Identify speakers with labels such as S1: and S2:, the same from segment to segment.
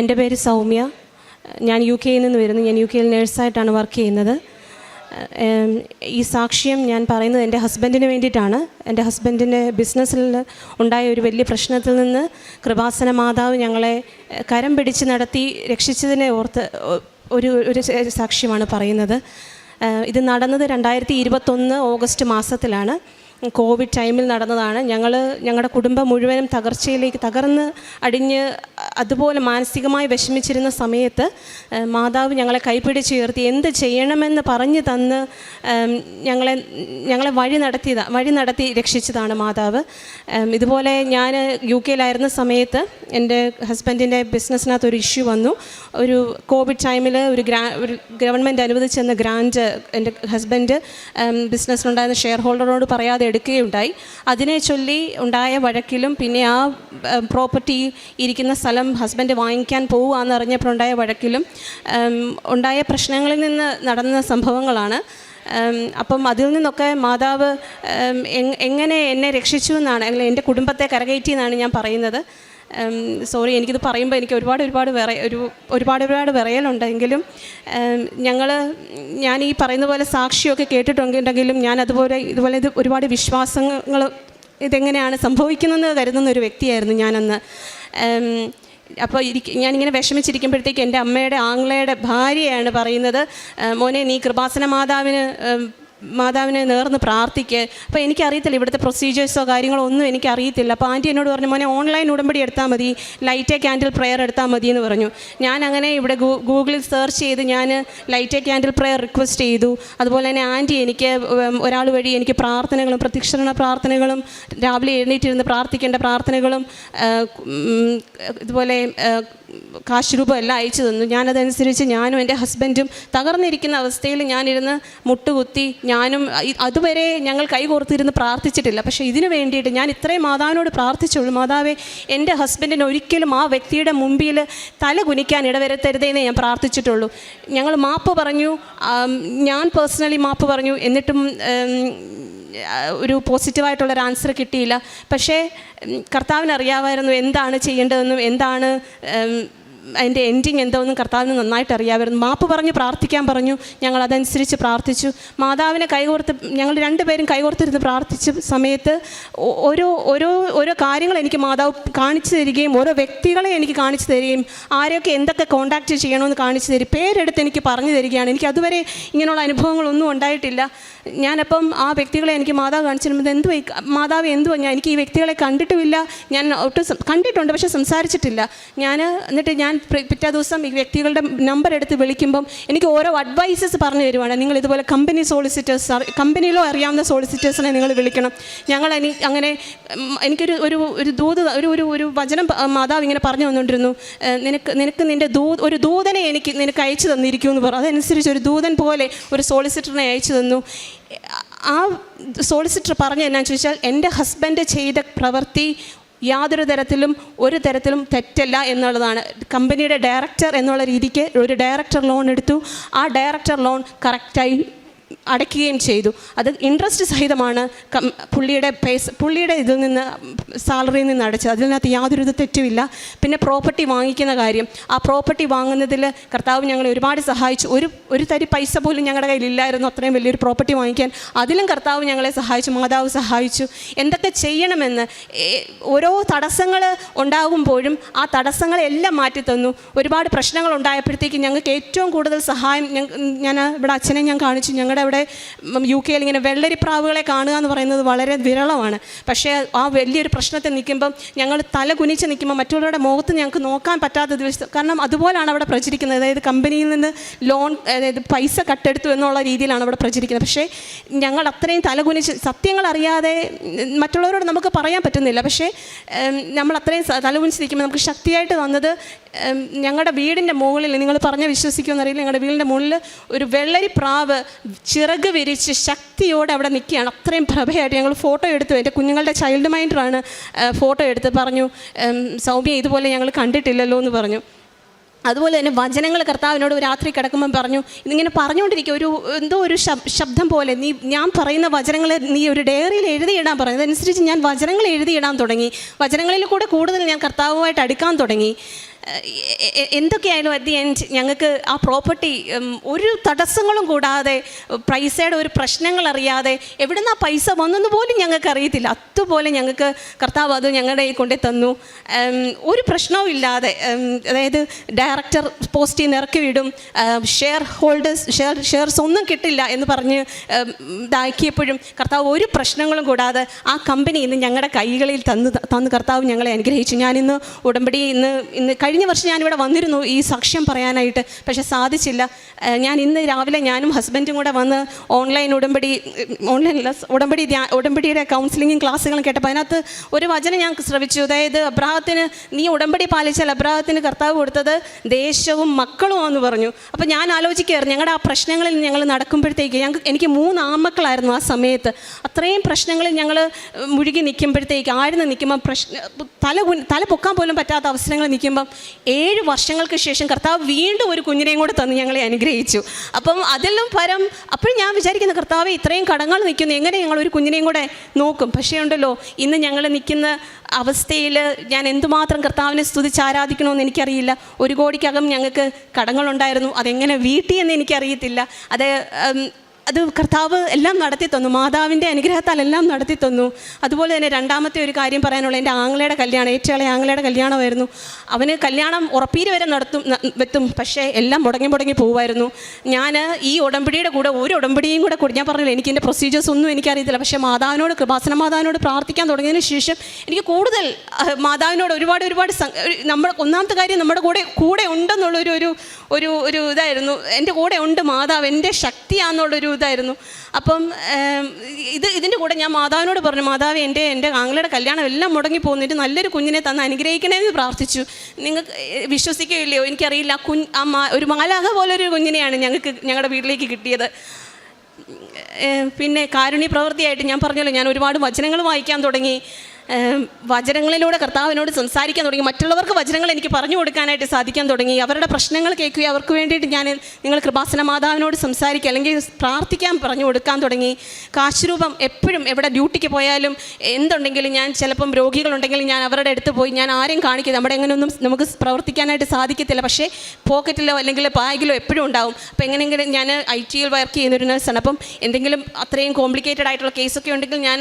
S1: എന്റെ പേര് സൗമ്യ. ഞാൻ യു കെയിൽ നിന്ന് വരുന്നു. ഞാൻ യു കെയിൽ നേഴ്സായിട്ടാണ് വർക്ക് ചെയ്യുന്നത്. ഈ സാക്ഷ്യം ഞാൻ പറയുന്നത് എന്റെ ഹസ്ബൻഡിന് വേണ്ടിയിട്ടാണ്. എന്റെ ഹസ്ബൻഡിന്റെ ബിസിനസ്സിൽ ഉണ്ടായ ഒരു വലിയ പ്രശ്നത്തിൽ നിന്ന് കൃപാസന മാതാവ് ഞങ്ങളെ കരം പിടിച്ച് നടത്തി രക്ഷിച്ചതിനെ ഓർത്ത് ഒരു ഒരു സാക്ഷ്യമാണ് പറയുന്നത്. ഇത് നടന്നത് രണ്ടായിരത്തി ഇരുപത്തൊന്ന് ഓഗസ്റ്റ് മാസത്തിലാണ്. കോവിഡ് ടൈമിൽ നടന്നതാണ്. ഞങ്ങൾ ഞങ്ങളുടെ കുടുംബം മുഴുവനും തകർച്ചയിലേക്ക് തകർന്ന് അടിഞ്ഞ് അതുപോലെ മാനസികമായി വിഷമിച്ചിരുന്ന സമയത്ത് മാതാവ് ഞങ്ങളെ കൈപ്പിടിച്ചുയർത്തി എന്ത് ചെയ്യണമെന്ന് പറഞ്ഞു തന്ന് ഞങ്ങളെ ഞങ്ങളെ വഴി നടത്തിയതാ വഴി നടത്തി രക്ഷിച്ചതാണ് മാതാവ്. ഇതുപോലെ ഞാൻ യു കെയിലായിരുന്ന സമയത്ത് എന്റെ ഹസ്ബൻഡിന്റെ ബിസിനസ്സിനകത്ത് ഒരു ഇഷ്യൂ വന്നു. ഒരു കോവിഡ് ടൈമിൽ ഒരു ഗ്രാ ഒരു ഗവൺമെന്റ് അനുവദിച്ചെന്ന ഗ്രാൻഡ് എന്റെ ഹസ്ബൻഡ് ബിസിനസ്സിലുണ്ടായിരുന്ന ഷെയർ ഹോൾഡറോട് പറയാതെ എടുക്കുകയുണ്ടായി. അതിനെ ചൊല്ലി ഉണ്ടായ വഴക്കിലും പിന്നെ ആ പ്രോപ്പർട്ടി ഇരിക്കുന്ന സ്ഥലം ഹസ്ബൻഡ് വാങ്ങിക്കാൻ പോവുകയെന്നറിഞ്ഞപ്പോഴുണ്ടായ വഴക്കിലും ഉണ്ടായ പ്രശ്നങ്ങളിൽ നിന്ന് നടന്ന സംഭവങ്ങളാണ്. അപ്പം അതിൽ നിന്നൊക്കെ മാതാവ് എങ്ങനെ എന്നെ രക്ഷിച്ചു എന്നാണ് അല്ലെങ്കിൽ എന്റെ കുടുംബത്തെ കരകയറ്റി എന്നാണ് ഞാൻ പറയുന്നത്. സോറി എനിക്കിത് പറയുമ്പോൾ എനിക്ക് ഒരുപാട് ഒരുപാട് വിറ ഒരു ഒരുപാട് ഒരുപാട് വിറയലുണ്ടെങ്കിലും ഞങ്ങൾ ഞാൻ ഈ പറയുന്ന പോലെ സാക്ഷിയൊക്കെ കേട്ടിട്ടുണ്ടെങ്കിലും ഞാൻ അതുപോലെ ഇതുപോലെ ഇത് ഒരുപാട് വിശ്വാസങ്ങൾ ഇതെങ്ങനെയാണ് സംഭവിക്കുന്നതെന്ന് കരുതുന്ന ഒരു വ്യക്തിയായിരുന്നു ഞാനന്ന്. അപ്പോൾ ഇരിക്ക ഞാനിങ്ങനെ വിഷമിച്ചിരിക്കുമ്പോഴത്തേക്ക് എന്റെ അമ്മയുടെ ആംഗ്ലയുടെ ഭാര്യയാണ് പറയുന്നത് "ഏ, മോനെ നീ കൃപാസന മാതാവിന് മാതാവിനെ നേർന്ന് പ്രാർത്ഥിക്ക്. അപ്പോൾ എനിക്കറിയത്തില്ല ഇവിടുത്തെ പ്രൊസീജിയേഴ്സോ കാര്യങ്ങളോ ഒന്നും എനിക്കറിയത്തില്ല. അപ്പോൾ ആന്റി എന്നോട് പറഞ്ഞു മോനെ ഓൺലൈൻ ഉടമ്പടി എടുത്താൽ മതി. ലൈറ്റ് ക്യാൻഡിൽ പ്രെയർ എടുത്താൽ മതി എന്ന് പറഞ്ഞു. ഞാൻ അങ്ങനെ ഇവിടെ ഗൂഗിളിൽ സെർച്ച് ചെയ്ത് ഞാൻ ലൈറ്റ് ക്യാൻഡിൽ പ്രെയർ റിക്വസ്റ്റ് ചെയ്തു. അതുപോലെ തന്നെ ആന്റി എനിക്ക് ഒരാൾ വഴി എനിക്ക് പ്രാർത്ഥനകളും പ്രതിക്ഷരണ പ്രാർത്ഥനകളും രാവിലെ എഴുന്നേറ്റിരുന്ന് പ്രാർത്ഥിക്കേണ്ട പ്രാർത്ഥനകളും ഇതുപോലെ കാശ് രൂപ എല്ലാം അയച്ചു തന്നു. ഞാനതനുസരിച്ച് ഞാനും എന്റെ ഹസ്ബൻഡും തകർന്നിരിക്കുന്ന അവസ്ഥയിൽ ഞാനിരുന്ന് മുട്ടുകുത്തി ഞാനും അതുവരെ ഞങ്ങൾ കൈകോർത്തിരുന്ന് പ്രാർത്ഥിച്ചിട്ടില്ല. പക്ഷേ ഇതിനു വേണ്ടിയിട്ട് ഞാൻ ഇത്രയും മാതാവിനോട് പ്രാർത്ഥിച്ചുള്ളൂ മാതാവേ എന്റെ ഹസ്ബൻഡിന് ഒരിക്കലും ആ വ്യക്തിയുടെ മുമ്പിൽ തല കുനിക്കാൻ ഇടവരുത്തരുതേന്ന് ഞാൻ പ്രാർത്ഥിച്ചിട്ടുള്ളൂ. ഞങ്ങൾ മാപ്പ് പറഞ്ഞു. ഞാൻ പേഴ്സണലി മാപ്പ് പറഞ്ഞു. എന്നിട്ടും ഒരു പോസിറ്റീവായിട്ടുള്ളൊരു ആൻസർ കിട്ടിയില്ല. പക്ഷേ കർത്താവിനറിയാമായിരുന്നു കർത്താവിന് എന്താണ് ചെയ്യേണ്ടതെന്നും എന്താണ് അതിന്റെ എൻഡിങ് എന്തോന്നും കർത്താവിന് നന്നായിട്ട് അറിയാമായിരുന്നു. മാപ്പ് പറഞ്ഞ് പ്രാർത്ഥിക്കാൻ പറഞ്ഞു. ഞങ്ങൾ അതനുസരിച്ച് പ്രാർത്ഥിച്ചു. മാതാവിനെ കൈകോർത്ത് ഞങ്ങൾ രണ്ടുപേരും കൈകോർത്തിരുന്ന് പ്രാർത്ഥിച്ച സമയത്ത് ഓരോ ഓരോ ഓരോ കാര്യങ്ങൾ എനിക്ക് മാതാവ് കാണിച്ചു തരികയും ഓരോ വ്യക്തികളെ എനിക്ക് കാണിച്ചു തരികയും ആരെയൊക്കെ എന്തൊക്കെ കോണ്ടാക്റ്റ് ചെയ്യണമെന്ന് കാണിച്ചു തരും പേരെടുത്ത് എനിക്ക് പറഞ്ഞു തരികയാണ്. എനിക്ക് അതുവരെ ഇങ്ങനെയുള്ള അനുഭവങ്ങളൊന്നും ഉണ്ടായിട്ടില്ല. ഞാനപ്പം ആ വ്യക്തികളെ എനിക്ക് മാതാവ് കാണിച്ചിരുന്നത് എന്ത് മാതാവ് എന്തുവാ? ഞാൻ എനിക്ക് ഈ വ്യക്തികളെ കണ്ടിട്ടുമില്ല. ഞാൻ ഒട്ടും കണ്ടിട്ടുണ്ട് പക്ഷേ സംസാരിച്ചിട്ടില്ല. ഞാൻ എന്നിട്ട് ഞാൻ പിറ്റേ ദിവസം ഈ വ്യക്തികളുടെ നമ്പർ എടുത്ത് വിളിക്കുമ്പം എനിക്ക് ഓരോ അഡ്വൈസസ് പറഞ്ഞു തരുവാണ്. നിങ്ങൾ ഇതുപോലെ കമ്പനി സോളിസിറ്റേഴ്സ് കമ്പനിയിലോ അറിയാവുന്ന സോളിസിറ്റേഴ്സിനെ നിങ്ങൾ വിളിക്കണം. ഞങ്ങൾ അങ്ങനെ എനിക്കൊരു ഒരു ഒരു ദൂത് ഒരു ഒരു ഒരു വചനം മാതാവ് ഇങ്ങനെ പറഞ്ഞു വന്നുകൊണ്ടിരുന്നു നിനക്ക് നിനക്ക് നിന്റെ ദൂ ഒരു ദൂതനെ എനിക്ക് നിനക്ക് അയച്ചു തന്നിരിക്കുമെന്ന് പറഞ്ഞു. അതനുസരിച്ച് ഒരു ദൂതൻ പോലെ ഒരു സോളിസിറ്ററിനെ അയച്ചു തന്നു. ആ സോളിസിറ്റർ പറഞ്ഞു എന്നാന്ന് ചോദിച്ചാൽ എന്റെ ഹസ്ബൻഡ് ചെയ്ത പ്രവൃത്തി യാതൊരു തരത്തിലും ഒരു തരത്തിലും തെറ്റല്ല എന്നുള്ളതാണ്. കമ്പനിയുടെ ഡയറക്ടർ എന്നുള്ള രീതിക്ക് ഒരു ഡയറക്ടർ ലോൺ എടുത്തു. ആ ഡയറക്ടർ ലോൺ കറക്റ്റായി അടയ്ക്കുകയും ചെയ്തു. അത് ഇൻട്രസ്റ്റ് സഹിതമാണ് പുള്ളിയുടെ പേസ് പുള്ളിയുടെ ഇതിൽ നിന്ന് സാലറിയിൽ നിന്ന് അടച്ചത്. അതിനകത്ത് യാതൊരു തെറ്റുമില്ല. പിന്നെ പ്രോപ്പർട്ടി വാങ്ങിക്കുന്ന കാര്യം. ആ പ്രോപ്പർട്ടി വാങ്ങുന്നതിൽ കർത്താവ് ഞങ്ങളെ ഒരുപാട് സഹായിച്ചു. ഒരു ഒരു തരി പൈസ പോലും ഞങ്ങളുടെ കയ്യിലില്ലായിരുന്നു അത്രയും വലിയൊരു പ്രോപ്പർട്ടി വാങ്ങിക്കാൻ. അതിലും കർത്താവ് ഞങ്ങളെ സഹായിച്ചു മാതാവ് സഹായിച്ചു. എന്തൊക്കെ ചെയ്യണമെന്ന് ഓരോ തടസ്സങ്ങൾ ഉണ്ടാകുമ്പോഴും ആ തടസ്സങ്ങളെല്ലാം മാറ്റി തന്നു. ഒരുപാട് പ്രശ്നങ്ങൾ ഉണ്ടായപ്പോഴത്തേക്ക് ഞങ്ങൾക്ക് ഏറ്റവും കൂടുതൽ സഹായം ഞാൻ ഇവിടെ അച്ഛനെ ഞാൻ കാണിച്ചു. ഞങ്ങളുടെ അവിടെ ഉം, യു കെയിൽ ഇങ്ങനെ വെള്ളരിപ്രാവുകളെ കാണുക എന്ന് പറയുന്നത് വളരെ വിരളമാണ്. പക്ഷേ ആ വലിയൊരു പ്രശ്നത്തിൽ നിൽക്കുമ്പം ഞങ്ങൾ തല കുനിച്ച് നിൽക്കുമ്പോൾ മറ്റുള്ളവരുടെ മുഖത്ത് ഞങ്ങൾക്ക് നോക്കാൻ പറ്റാത്ത ദിവസം കാരണം അതുപോലാണ് അവിടെ പ്രചരിക്കുന്നത്. അതായത് കമ്പനിയിൽ നിന്ന് ലോൺ അതായത് പൈസ കട്ടെടുത്തു എന്നുള്ള രീതിയിലാണ് അവിടെ പ്രചരിക്കുന്നത്. പക്ഷേ ഞങ്ങൾ അത്രയും തല കുനിച്ച് സത്യങ്ങൾ അറിയാതെ മറ്റുള്ളവരോട് നമുക്ക് പറയാൻ പറ്റുന്നില്ല. പക്ഷേ നമ്മൾ അത്രയും തല കുനിച്ച് നിൽക്കുമ്പോൾ നമുക്ക് ശക്തിയായിട്ട് തന്നത് ഞങ്ങളുടെ വീടിന്റെ മുകളിൽ നിങ്ങൾ പറഞ്ഞ വിശ്വസിക്കുമെന്നറിയില്ല ഞങ്ങളുടെ വീടിന്റെ മുകളിൽ ഒരു വെള്ളരി പ്രാവ് ചിറക് വിരിച്ച് ശക്തിയോടെ അവിടെ നിൽക്കുകയാണ്. അത്രയും പ്രഭയായിട്ട് ഞങ്ങൾ ഫോട്ടോ എടുത്തു. എന്റെ കുഞ്ഞുങ്ങളുടെ ചൈൽഡ് മൈൻഡറാണ് ഫോട്ടോ എടുത്ത് പറഞ്ഞു സൗമ്യ ഇതുപോലെ ഞങ്ങൾ കണ്ടിട്ടില്ലല്ലോ എന്ന് പറഞ്ഞു. അതുപോലെ തന്നെ വചനങ്ങൾ കർത്താവിനോട് രാത്രി കിടക്കുമ്പം പറഞ്ഞു ഇതിങ്ങനെ പറഞ്ഞുകൊണ്ടിരിക്കുക. ഒരു എന്തോ ഒരു ശബ്ദം പോലെ. നീ ഞാൻ പറയുന്ന വചനങ്ങൾ നീ ഒരു ഡയറിയിൽ എഴുതിയിടാൻ പറഞ്ഞു. അതനുസരിച്ച് ഞാൻ വചനങ്ങൾ എഴുതിയിടാൻ തുടങ്ങി. വചനങ്ങളിൽ കൂടെ കൂടുതൽ ഞാൻ കർത്താവുമായിട്ട് അടുക്കാൻ തുടങ്ങി. എന്തൊക്കെയായാലും അറ്റ് ദി എൻഡ് ഞങ്ങൾക്ക് ആ പ്രോപ്പർട്ടി ഒരു തടസ്സങ്ങളും കൂടാതെ പൈസയുടെ ഒരു പ്രശ്നങ്ങൾ അറിയാതെ എവിടുന്ന് ആ പൈസ വന്നെന്ന് പോലും ഞങ്ങൾക്ക് അറിയത്തില്ല. അതുപോലെ ഞങ്ങൾക്ക് കർത്താവ് അത് ഞങ്ങളുടെ കയ്യിൽ കൊണ്ടു തന്നു. ഒരു പ്രശ്നവും ഇല്ലാതെ അതായത് ഡയറക്ടർ പോസ്റ്റിൽ നിന്ന് ഇറക്കി വിടും. ഷെയർ ഹോൾഡേഴ്സ് ഷെയർ ഷെയർസ് ഒന്നും കിട്ടില്ല എന്ന് പറഞ്ഞ് ഇതാക്കിയപ്പോഴും കർത്താവ് ഒരു പ്രശ്നങ്ങളും കൂടാതെ ആ കമ്പനി ഇന്ന് ഞങ്ങളുടെ കൈകളിൽ തന്ന് തന്ന്. കർത്താവ് ഞങ്ങളെ അനുഗ്രഹിച്ചു. ഞാനിന്ന് ഉടമ്പടി ഇന്ന് ഇന്ന് കഴിഞ്ഞ വർഷം ഞാനിവിടെ വന്നിരുന്നു ഈ സാക്ഷ്യം പറയാനായിട്ട് പക്ഷേ സാധിച്ചില്ല. ഞാൻ ഇന്ന് രാവിലെ ഞാനും ഹസ്ബൻഡും കൂടെ വന്ന് ഓൺലൈൻ ഉടമ്പടി ഓൺലൈൻ ഉടമ്പടി ഉടമ്പടിയുടെ കൗൺസിലിങ്ങും ക്ലാസ്സുകളും കേട്ടപ്പോൾ അതിനകത്ത് ഒരു വചനം ഞാൻ ശ്രവിച്ചു. അതായത് അബ്രാഹത്തിന് നീ ഉടമ്പടി പാലിച്ചാൽ അബ്രാഹത്തിന് കർത്താവ് കൊടുത്തത് ദേശവും മക്കളും എന്ന് പറഞ്ഞു. അപ്പോൾ ഞാൻ ആലോചിക്കുകയായിരുന്നു ഞങ്ങളുടെ ആ പ്രശ്നങ്ങളിൽ ഞങ്ങൾ നടക്കുമ്പോഴത്തേക്ക് ഞങ്ങൾക്ക് എനിക്ക് മൂന്ന് ആമക്കളായിരുന്നു ആ സമയത്ത്. അത്രയും പ്രശ്നങ്ങളിൽ ഞങ്ങൾ മുഴുകി നിൽക്കുമ്പോഴത്തേക്ക് ആഴ്ന്ന് നിൽക്കുമ്പോൾ പ്രശ്ന തല തല പൊക്കാൻ പോലും പറ്റാത്ത അവസരങ്ങൾ നിൽക്കുമ്പം ഏഴ് വർഷങ്ങൾക്ക് ശേഷം കർത്താവ് വീണ്ടും ഒരു കുഞ്ഞിനെയും കൂടെ തന്ന് ഞങ്ങളെ അനുഗ്രഹിച്ചു. അപ്പം അതെല്ലാം പരം അപ്പോഴും ഞാൻ വിചാരിക്കുന്ന കർത്താവ് ഇത്രയും കടങ്ങൾ നിൽക്കുന്നു. എങ്ങനെ ഞങ്ങൾ ഒരു കുഞ്ഞിനെയും കൂടെ നോക്കും? പക്ഷേ ഉണ്ടല്ലോ ഇന്ന് ഞങ്ങൾ നിൽക്കുന്ന അവസ്ഥയിൽ ഞാൻ എന്തുമാത്രം കർത്താവിനെ സ്തുതിച്ച് ആരാധിക്കണമെന്ന് എനിക്കറിയില്ല. ഒരു കോടിക്കകം ഞങ്ങൾക്ക് കടങ്ങളുണ്ടായിരുന്നു. അതെങ്ങനെ വീട്ടിയെന്ന് എനിക്കറിയത്തില്ല. അത് അത് കർത്താവ് എല്ലാം നടത്തി തന്നു. മാതാവിന്റെ അനുഗ്രഹത്താൽ എല്ലാം നടത്തി തന്നു. അതുപോലെ തന്നെ രണ്ടാമത്തെ ഒരു കാര്യം പറയാനുള്ള എന്റെ ആങ്ങളയുടെ കല്യാണം ഏറ്റവും ആങ്ങളയുടെ കല്യാണമായിരുന്നു. അവന് കല്യാണം ഉറപ്പീര് വരെ നടത്തും വെത്തും. പക്ഷേ എല്ലാം മുടങ്ങി മുടങ്ങി പോകുമായിരുന്നു ഞാൻ ഈ ഉടമ്പടിയുടെ കൂടെ ഒരു ഉടമ്പടിയും കൂടെ കൂടി ഞാൻ പറഞ്ഞില്ല എനിക്ക് എന്റെ പ്രൊസീജിയേഴ്സ് ഒന്നും എനിക്കറിയത്തില്ല. പക്ഷേ മാതാവിനോട് കൃപാസന മാതാവിനോട് പ്രാർത്ഥിക്കാൻ തുടങ്ങിയതിന് ശേഷം എനിക്ക് കൂടുതൽ മാതാവിനോട് ഒരുപാട് ഒരുപാട് നമ്മൾ ഒന്നാമത്തെ കാര്യം നമ്മുടെ കൂടെ കൂടെ ഉണ്ടെന്നുള്ളൊരു ഒരു ഒരു ഒരു ഇതായിരുന്നു. എന്റെ കൂടെ ഉണ്ട് മാതാവ് എന്റെ ശക്തിയാണെന്നുള്ളൊരു ഇതായിരുന്നു. അപ്പം ഇത് ഇതിന്റെ കൂടെ ഞാൻ മാതാവിനോട് പറഞ്ഞു മാതാവ് എന്റെ എന്റെ ആങ്ങളുടെ കല്യാണം എല്ലാം മുടങ്ങി പോകുന്നിട്ട് നല്ലൊരു കുഞ്ഞിനെ തന്ന് അനുഗ്രഹിക്കണമെന്ന് പ്രാർത്ഥിച്ചു. നിങ്ങൾക്ക് വിശ്വസിക്കുകയില്ലയോ? എനിക്കറിയില്ല. കുഞ്ഞ് ആ മാ ഒരു മാലാഹ പോലൊരു കുഞ്ഞിനെയാണ് ഞങ്ങൾക്ക് ഞങ്ങളുടെ വീട്ടിലേക്ക് കിട്ടിയത്. പിന്നെ കാരുണ്യ പ്രവൃത്തിയായിട്ട് ഞാൻ പറഞ്ഞല്ലോ ഞാൻ ഒരുപാട് വചനങ്ങൾ വായിക്കാൻ തുടങ്ങി. വചനങ്ങളിലൂടെ കർത്താവിനോട് സംസാരിക്കാൻ തുടങ്ങി. മറ്റുള്ളവർക്ക് വചനങ്ങൾ എനിക്ക് പറഞ്ഞു കൊടുക്കാനായിട്ട് സാധിക്കാൻ തുടങ്ങി. അവരുടെ പ്രശ്നങ്ങൾ കേൾക്കുകയും അവർക്ക് വേണ്ടിയിട്ട് ഞാൻ നിങ്ങൾ കൃപാസന മാതാവിനോട് സംസാരിക്കുക അല്ലെങ്കിൽ പ്രാർത്ഥിക്കാൻ പറഞ്ഞു കൊടുക്കാൻ തുടങ്ങി. കാശുരൂപം എപ്പോഴും എവിടെ ഡ്യൂട്ടിക്ക് പോയാലും എന്തുണ്ടെങ്കിലും ഞാൻ ചിലപ്പം രോഗികളുണ്ടെങ്കിൽ ഞാൻ അവരുടെ അടുത്ത് പോയി ഞാൻ ആരെയും കാണിക്കില്ല നമ്മുടെ എങ്ങനെയൊന്നും നമുക്ക് പ്രവർത്തിക്കാനായിട്ട് സാധിക്കത്തില്ല. പക്ഷേ പോക്കറ്റിലോ അല്ലെങ്കിൽ ബാഗിലോ എപ്പോഴും ഉണ്ടാവും. അപ്പോൾ എങ്ങനെയെങ്കിലും ഞാൻ ഐ ടിയിൽ വർക്ക് ചെയ്യുന്നൊരു നഴ്സാണ് അപ്പം എന്തെങ്കിലും അത്രയും കോംപ്ലിക്കേറ്റഡ് ആയിട്ടുള്ള കേസൊക്കെ ഉണ്ടെങ്കിൽ ഞാൻ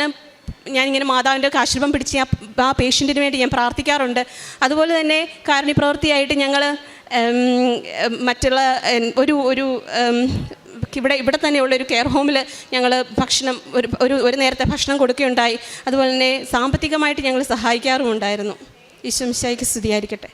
S1: ഞാനിങ്ങനെ മാതാവിന്റെ ഒക്കെ ആശീർവം പിടിച്ച് ഞാൻ ആ പേഷ്യന്റിന് വേണ്ടി ഞാൻ പ്രാർത്ഥിക്കാറുണ്ട്. അതുപോലെ തന്നെ കാരണി പ്രവൃത്തിയായിട്ട് ഞങ്ങൾ മറ്റുള്ള ഒരു ഒരു ഇവിടെ ഇവിടെ തന്നെയുള്ള ഒരു കെയർ ഹോമിൽ ഞങ്ങൾ ഭക്ഷണം ഒരു ഒരു ഒരു നേരത്തെ ഭക്ഷണം കൊടുക്കുകയുണ്ടായി. അതുപോലെ തന്നെ സാമ്പത്തികമായിട്ട് ഞങ്ങൾ സഹായിക്കാറുമുണ്ടായിരുന്നു. ഈശ്വംശായിക്ക് സ്തുതിയായിരിക്കട്ടെ.